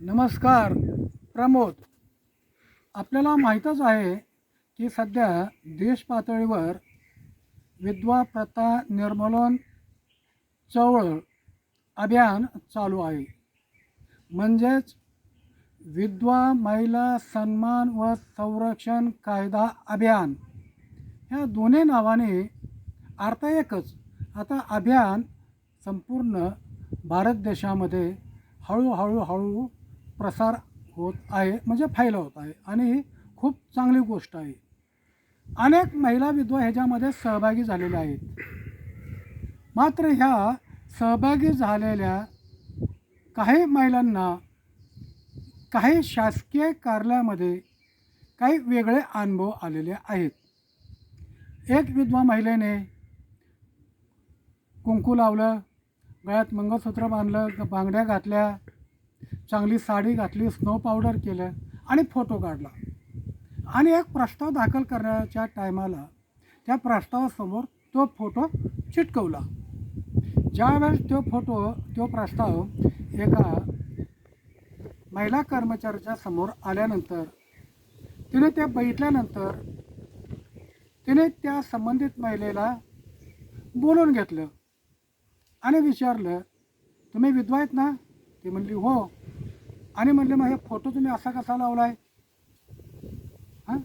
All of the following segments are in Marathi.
नमस्कार प्रमोद. आपल्याला माहीतच आहे की सध्या देश पातळीवर विधवा प्रथा निर्मूलन चळवळ अभियान चालू आहे. म्हणजेच विधवा महिला सन्मान व संरक्षण कायदा अभियान. ह्या दोन्ही नावाने अर्थ एकच आता अभियान संपूर्ण भारत देशामध्ये हळूहळू हळू प्रसार होत आहे म्हणजे फायला होत आहे. आणि ही खूप चांगली गोष्ट आहे. अनेक महिला विधवा ह्याच्यामध्ये सहभागी झालेल्या आहेत. मात्र ह्या सहभागी झालेल्या काही महिलांना काही शासकीय कार्यालयामध्ये काही वेगळे अनुभव आलेले आहेत. एक विधवा महिलेने कुंकू लावलं गळ्यात मंगळसूत्र बांधलं बांगड्या घातल्या चांगली साडी घातली स्नो पावडर केलं आणि फोटो काढला. आणि एक प्रस्ताव दाखल करण्याच्या टायमाला त्या प्रस्तावासमोर तो फोटो चिटकवला. ज्यावेळेस तो फोटो तो प्रस्ताव एका महिला कर्मचाऱ्याच्या समोर आल्यानंतर तिने त्या बघितल्यानंतर तिने त्या संबंधित महिलेला बोलून घेतलं आणि विचारलं तुम्ही विधवा आहेत ना? ती म्हणली हो. आणि म्हणले मग हे फोटो तुम्ही असा कसा लावला आहे हां?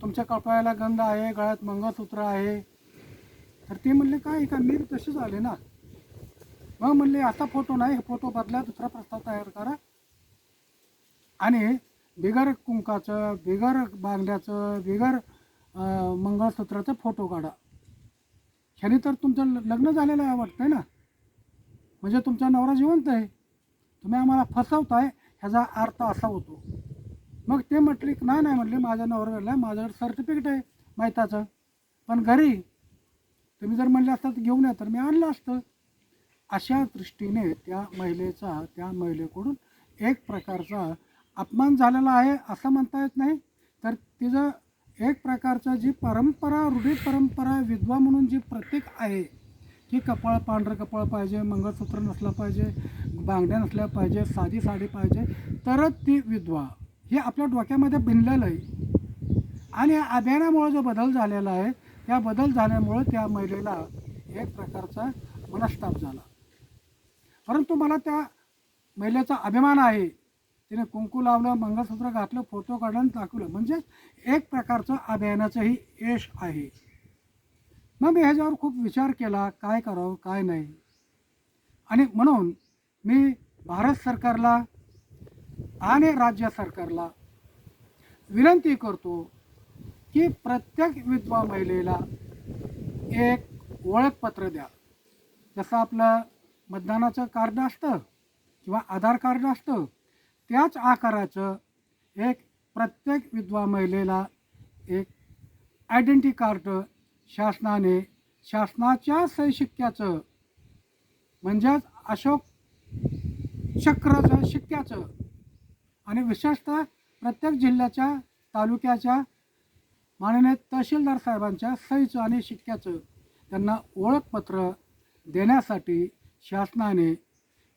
तुमच्या कपाळाला गंध आहे गळ्यात मंगळसूत्र आहे. तर ते म्हणले काय का? मी तसेच आले ना. मग म्हणले असा फोटो नाही हे फोटो बदला दुसरा प्रस्ताव तयार करा. आणि बिगर कुंकाचं बिगर बांगड्याचं बिगर मंगळसूत्राचा मंगळसूत्राचं फोटो काढा. ह्याने तर तुमचं ल- लग्न झालेलं आहे वाटतंय ना? म्हणजे तुमचा नवरा जिवंत आहे. तुम्ही आम्हाला फसवताय ह्याचा अर्थ असा होतो. मग ते म्हटले की नाही नाही म्हटले माझ्या नवऱ्याला माझ्याकडे सर्टिफिकेट आहे माहिताचं. पण घरी तुम्ही जर म्हणले असतात घेऊन या तर मी आणलं असतं. अशा दृष्टीने त्या महिलेचा त्या महिलेकडून एक प्रकारचा अपमान झालेला आहे असं म्हणता येत नाही. तर तिचं एक प्रकारचं जी परंपरा रूढी परंपरा विधवा म्हणून जी प्रतीक आहे की कपाळ पांढरं कपाळ पाहिजे मंगळसूत्र नसलं पाहिजे बांगड्या नसल्या पाहिजे साधी साडी पाहिजे तरच ती विधवा. हे आपल्या डोक्यामध्ये भिनलेलं आहे. आणि या अभियानामुळे जो बदल झालेला आहे त्या बदल झाल्यामुळं त्या महिलेला एक प्रकारचा मनस्ताप झाला. परंतु मला त्या महिलेचा अभिमान आहे. तिने कुंकू लावलं मंगळसूत्र घातलं फोटो काढून आणि दाखवलं म्हणजे एक प्रकारचं अभियानाचंही यश आहे. मग मी ह्याच्यावर खूप विचार केला काय करावं काय नाही. आणि म्हणून मी भारत सरकारला आणि राज्य सरकारला विनंती करतो की प्रत्येक विधवा महिलेला एक ओळखपत्र द्या. जसं आपलं मतदानाचं कार्ड असतं किंवा आधार कार्ड असतं त्याच आकाराचं एक प्रत्येक विधवा महिलेला एक आयडेंटी कार्ड शासनाने शासनाच्या सही शिक्क्याचं म्हणजेच अशोक चक्राचं शिक्क्याचं आणि विशेषतः प्रत्येक जिल्ह्याच्या तालुक्याच्या माननीय तहसीलदार साहेबांच्या सहीचं आणि शिक्क्याचं त्यांना ओळखपत्र देण्यासाठी शासनाने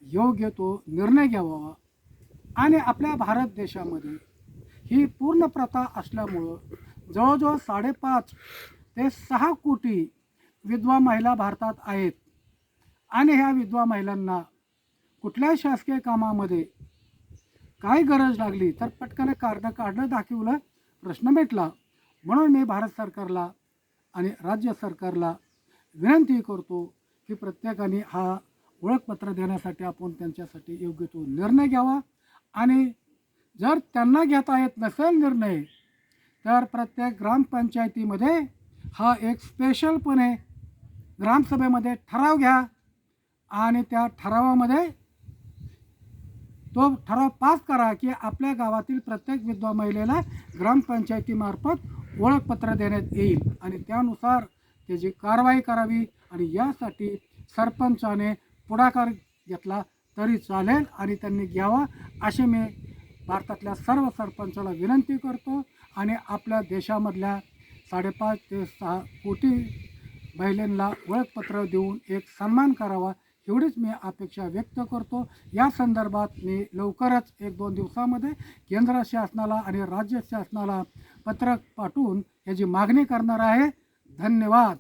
योग्य तो निर्णय घ्यावा आणि आपल्या भारत देशामध्ये ही पूर्ण प्रथा असल्यामुळं जवळजवळ साडेपाच ते सहा कोटी विधवा महिला भारतात आहेत. आणि ह्या विधवा महिलांना कुठल्याही शासकीय कामामध्ये काय गरज लागली तर पटकन काढणं काढणं दाखवलं प्रश्न मिटला. म्हणून मी भारत सरकारला आणि राज्य सरकारला विनंती करतो की प्रत्येकाने हा ओळखपत्र देण्यासाठी आपण त्यांच्यासाठी योग्य तो निर्णय घ्यावा. आणि जर त्यांना घेता येत नसेल निर्णय तर प्रत्येक ग्रामपंचायतीमध्ये हा एक स्पेशलपणे ग्रामसभेमध्ये ठराव घ्या आणि त्या ठरावामध्ये तो ठराव पास करा की आपल्या गावातील प्रत्येक विधवा महिलेला ग्रामपंचायतीमार्फत ओळखपत्र देण्यात येईल आणि त्यानुसार त्याची कारवाई करावी आणि यासाठी सरपंचाने पुढाकार घेतला तरी चालेल आणि त्यांनी घ्यावा असे मी भारतातल्या सर्व सरपंचाला विनंती करतो आणि आपल्या देशामधल्या साडेपाच ते सहा कोटी महिलांना ओळखपत्र देऊन एक सन्मान करावा एवढीच मी अपेक्षा व्यक्त करतो. या संदर्भात मी लवकरच एक दोन दिवसामध्ये केंद्र शासनाला आणि राज्य शासनाला पत्रक पाठवून याची मागणी करणार आहे. धन्यवाद.